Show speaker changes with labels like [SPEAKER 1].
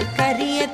[SPEAKER 1] கரிய